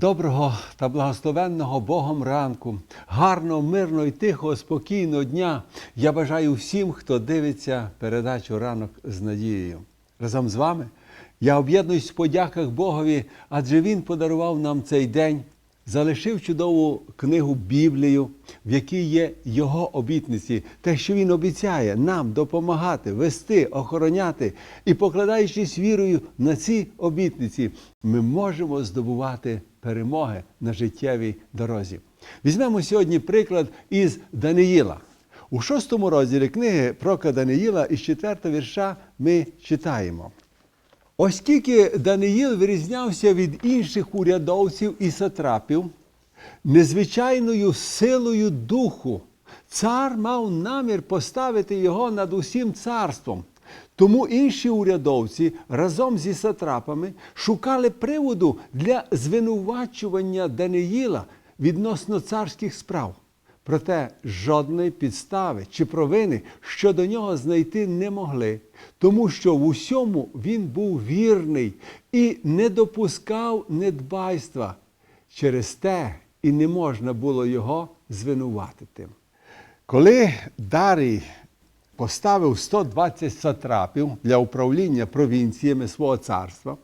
Доброго та благословенного Богом ранку, гарного, мирного і тихого, спокійного дня. Я бажаю всім, хто дивиться передачу ранок з надією. Разом з вами я об'єднуюсь в подяках Богові, адже Він подарував нам цей день, залишив чудову книгу Біблію, в якій є Його обітниці, те, що Він обіцяє нам допомагати, вести, охороняти і покладаючись вірою на ці обітниці, ми можемо здобувати перемоги на життєвій дорозі. Візьмемо сьогодні приклад із Даниїла. У шостому розділі книги про Даниїла із четвертого вірша ми читаємо. Оскільки Даниїл вирізнявся від інших урядовців і сатрапів, незвичайною силою духу, цар мав намір поставити його над усім царством. Тому інші урядовці разом зі сатрапами шукали приводу для звинувачування Даниїла відносно царських справ. Проте жодної підстави чи провини щодо нього знайти не могли, тому що в усьому він був вірний і не допускав недбайства. Через те і не можна було його звинуватити. Коли Дарій поставив 120 сатрапів для управління провінціями свого царства,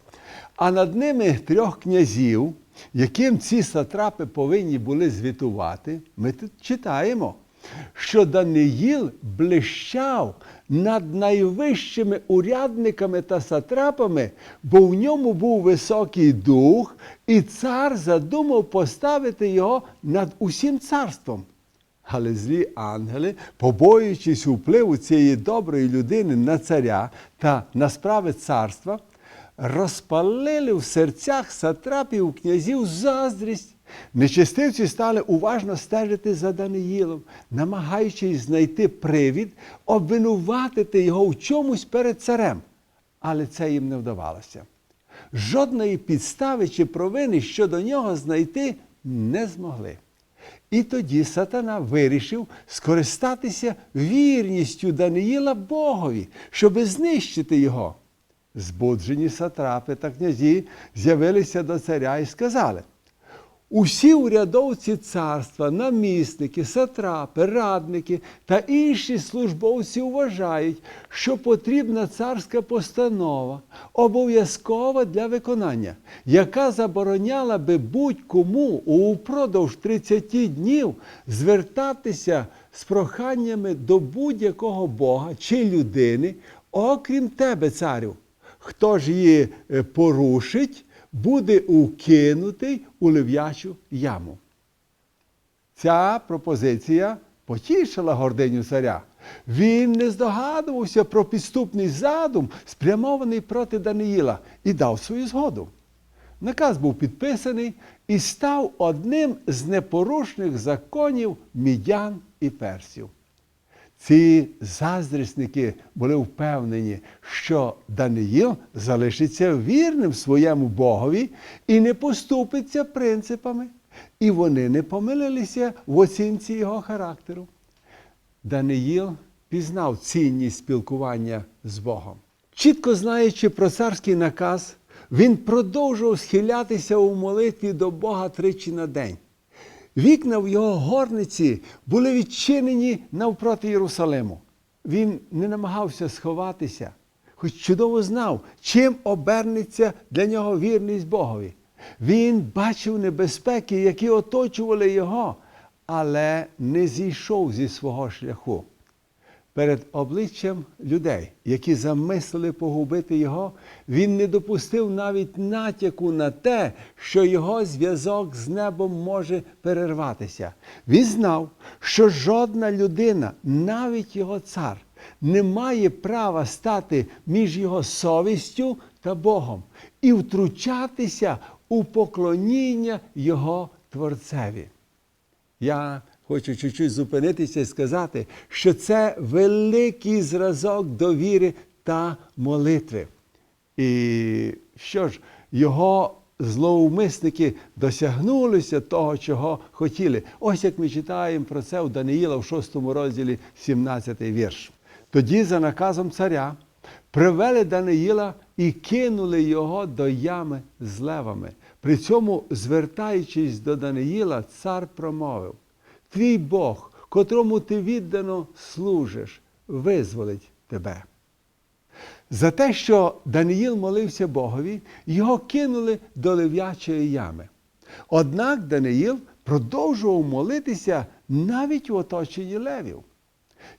а над ними трьох князів, яким ці сатрапи повинні були звітувати, ми тут читаємо, що Даниїл блищав над найвищими урядниками та сатрапами, бо в ньому був високий дух, і цар задумав поставити його над усім царством. Але злі ангели, побоюючись впливу цієї доброї людини на царя та на справи царства, розпалили в серцях сатрапів князів заздрість. Нечестивці стали уважно стежити за Даниїлом, намагаючись знайти привід, обвинуватити його в чомусь перед царем. Але це їм не вдавалося. Жодної підстави чи провини щодо нього знайти не змогли. І тоді сатана вирішив скористатися вірністю Даниїла Богові, щоби знищити його. Збуджені сатрапи та князі з'явилися до царя і сказали: усі урядовці царства, намісники, сатрапи, радники та інші службовці вважають, що потрібна царська постанова, обов'язкова для виконання, яка забороняла би будь-кому упродовж 30 днів звертатися з проханнями до будь-якого Бога чи людини, окрім тебе, царю. Хто ж її е, порушить, буде укинутий у лев'ячу яму. Ця пропозиція потішила гординю царя. Він не здогадувався про підступний задум, спрямований проти Даниїла, і дав свою згоду. Наказ був підписаний і став одним з непорушних законів мідян і персів. Ці заздрісники були впевнені, що Даниїл залишиться вірним своєму Богові і не поступиться принципами. І вони не помилилися в оцінці його характеру. Даниїл пізнав цінність спілкування з Богом. Чітко знаючи про царський наказ, він продовжував схилятися у молитві до Бога тричі на день. Вікна в його горниці були відчинені навпроти Єрусалиму. Він не намагався сховатися, хоч чудово знав, чим обернеться для нього вірність Богові. Він бачив небезпеки, які оточували його, але не зійшов зі свого шляху. Перед обличчям людей, які замислили погубити його, він не допустив навіть натяку на те, що його зв'язок з небом може перерватися. Він знав, що жодна людина, навіть його цар, не має права стати між його совістю та Богом і втручатися у поклоніння його Творцеві. Я хочу чуть-чуть зупинитися і сказати, що це великий зразок довіри та молитви. І що ж, його злоумисники досягнулися того, чого хотіли. Ось як ми читаємо про це у Даниїла в 6 розділі 17 вірш. Тоді, за наказом царя, привели Даниїла і кинули його до ями з левами, При цьому, звертаючись до Даниїла, цар промовив: Твій Бог, котрому ти віддано служиш, визволить тебе. За те, що Даниїл молився Богові, його кинули до лев'ячої ями. Однак Даниїл продовжував молитися навіть у оточенні левів.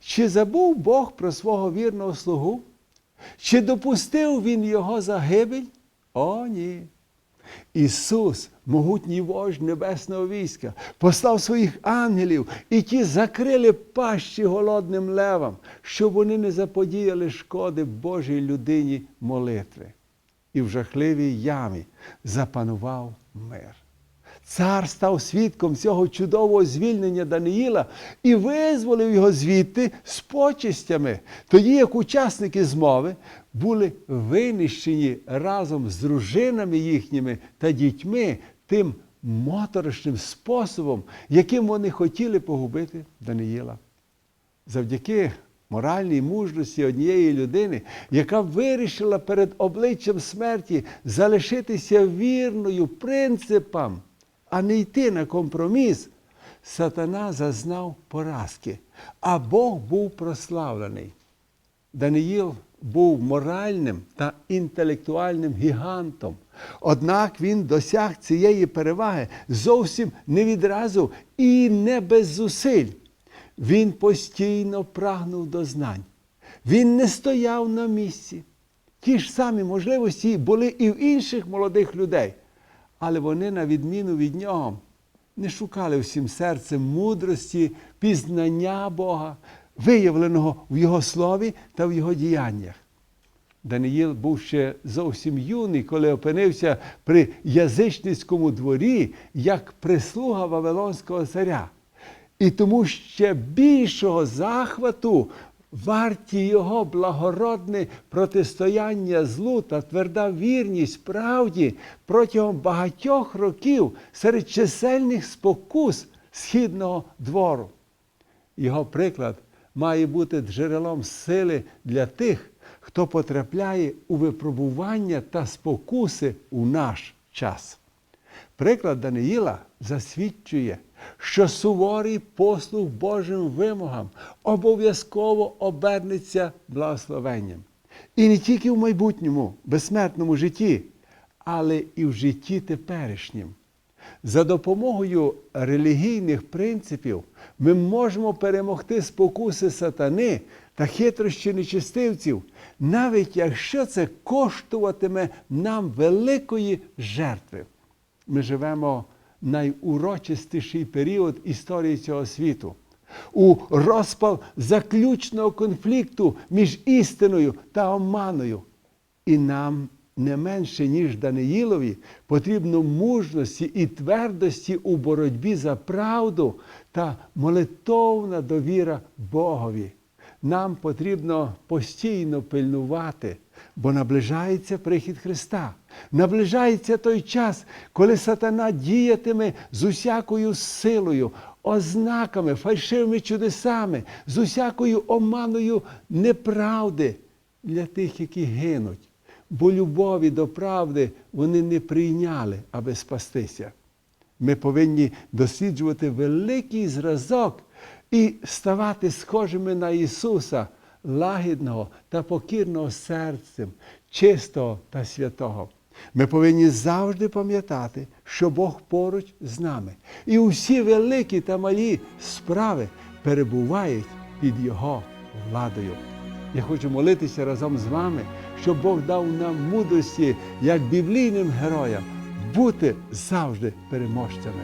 Чи забув Бог про свого вірного слугу? Чи допустив він його загибель? О, ні. Ісус, могутній вождь небесного війська, послав своїх ангелів, і ті закрили пащі голодним левам, щоб вони не заподіяли шкоди Божій людині молитви. І в жахливій ямі запанував мир. Цар став свідком цього чудового звільнення Даниїла і визволив його звідти з почестями, тоді як учасники змови були винищені разом з дружинами їхніми та дітьми тим моторошним способом, яким вони хотіли погубити Даниїла. Завдяки моральній мужності однієї людини, яка вирішила перед обличчям смерті залишитися вірною принципам, а не йти на компроміс, сатана зазнав поразки, а Бог був прославлений. Даниїл був моральним та інтелектуальним гігантом. Однак він досяг цієї переваги зовсім не відразу і не без зусиль. Він постійно прагнув до знань. Він не стояв на місці. Ті ж самі можливості були і в інших молодих людей, але вони, на відміну від нього, не шукали всім серцем мудрості, пізнання Бога, виявленого в Його слові та в Його діяннях. Даниїл був ще зовсім юний, коли опинився при язичницькому дворі як прислуга Вавилонського царя. І тому ще більшого захвату варті його благородне протистояння злу та тверда вірність правді протягом багатьох років серед чисельних спокус східного двору. Його приклад має бути джерелом сили для тих, хто потрапляє у випробування та спокуси у наш час. Приклад Даниїла засвідчує, що суворий послуг Божим вимогам обов'язково обернеться благословенням. І не тільки в майбутньому, безсмертному житті, але і в житті теперішнім. За допомогою релігійних принципів ми можемо перемогти спокуси сатани та хитрощі нечистивців, навіть якщо це коштуватиме нам великої жертви. Ми живемо найурочистіший період історії цього світу. У розпал заключного конфлікту між істиною та оманою. І нам не менше, ніж Даниїлові, потрібно мужності і твердості у боротьбі за правду та молитовна довіра Богові. Нам потрібно постійно пильнувати, бо наближається прихід Христа. Наближається той час, коли сатана діятиме з усякою силою, ознаками, фальшивими чудесами, з усякою оманою неправди для тих, які гинуть. Бо любові до правди вони не прийняли, аби спастися. Ми повинні досліджувати великий зразок і ставати схожими на Ісуса, лагідного та покірного серцем, чистого та святого. Ми повинні завжди пам'ятати, що Бог поруч з нами. І усі великі та малі справи перебувають під Його владою. Я хочу молитися разом з вами, щоб Бог дав нам мудрості, як біблійним героям, бути завжди переможцями.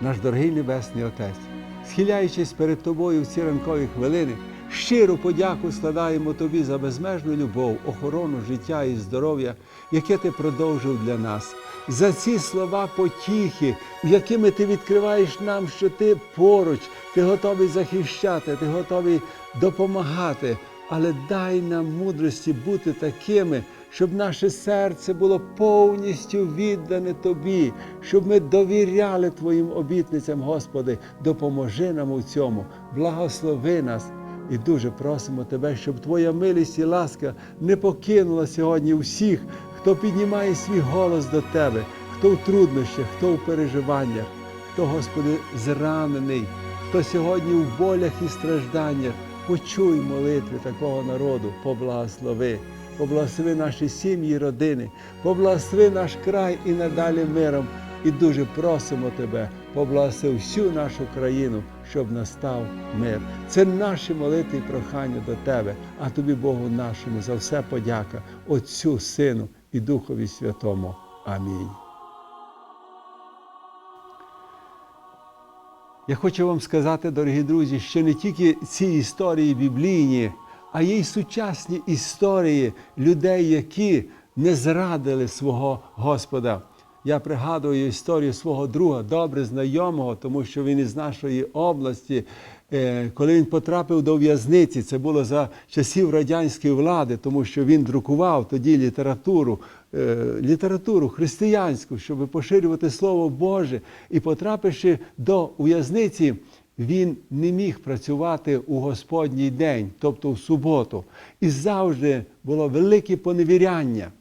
Наш дорогий Небесний Отець, схиляючись перед Тобою в ці ранкові хвилини, щиру подяку складаємо Тобі за безмежну любов, охорону життя і здоров'я, яке Ти продовжив для нас, за ці слова потіхи, якими ти відкриваєш нам, що ти поруч, ти готовий захищати, ти готовий допомагати. Але дай нам мудрості бути такими, щоб наше серце було повністю віддане Тобі, щоб ми довіряли Твоїм обітницям, Господи, допоможи нам у цьому, благослови нас. І дуже просимо Тебе, щоб Твоя милість і ласка не покинула сьогодні всіх, хто піднімає свій голос до Тебе, хто в труднощах, хто в переживаннях, хто, Господи, зранений, хто сьогодні в болях і стражданнях. Почуй молитви такого народу, поблагослови, поблагослови наші сім'ї, родини, поблагослови наш край і надалі миром. І дуже просимо Тебе, поблагослови всю нашу країну, щоб настав мир. Це наші молитви і прохання до Тебе, а тобі, Богу нашому, за все подяка, Отцю, Сину і Духові Святому. Амінь. Я хочу вам сказати, дорогі друзі, що не тільки ці історії біблійні, а є й сучасні історії людей, які не зрадили свого Господа. Я пригадую історію свого друга, добре знайомого, тому що він із нашої області, Е, коли він потрапив до в'язниці, це було за часів радянської влади, тому що він друкував тоді літературу, е, літературу християнську, щоб поширювати Слово Боже. І потрапивши до в'язниці, він не міг працювати у Господній день, тобто в суботу. І завжди було велике поневіряння.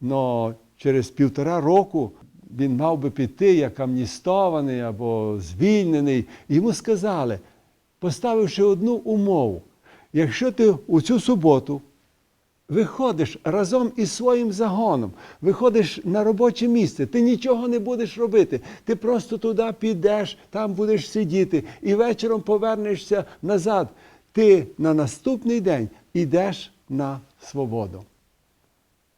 Но через півтора року він мав би піти як амністований або звільнений. Йому сказали, поставивши одну умову, якщо ти у цю суботу виходиш разом із своїм загоном, виходиш на робоче місце, ти нічого не будеш робити. Ти просто туди підеш, там будеш сидіти і вечором повернешся назад. Ти на наступний день йдеш на свободу.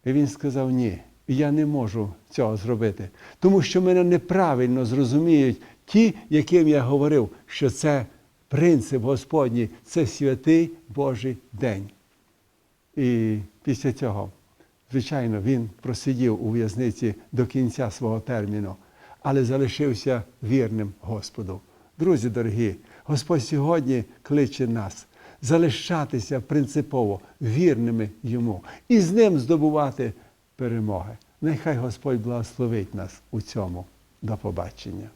І він сказав: ні, я не можу цього зробити, тому що мене неправильно зрозуміють ті, яким я говорив, що це принцип Господній, це святий Божий день. І після цього, звичайно, він просидів у в'язниці до кінця свого терміну, але залишився вірним Господу. Друзі дорогі, Господь сьогодні кличе нас залишатися принципово вірними йому і з ним здобувати перемоги. Нехай Господь благословить нас у цьому. До побачення.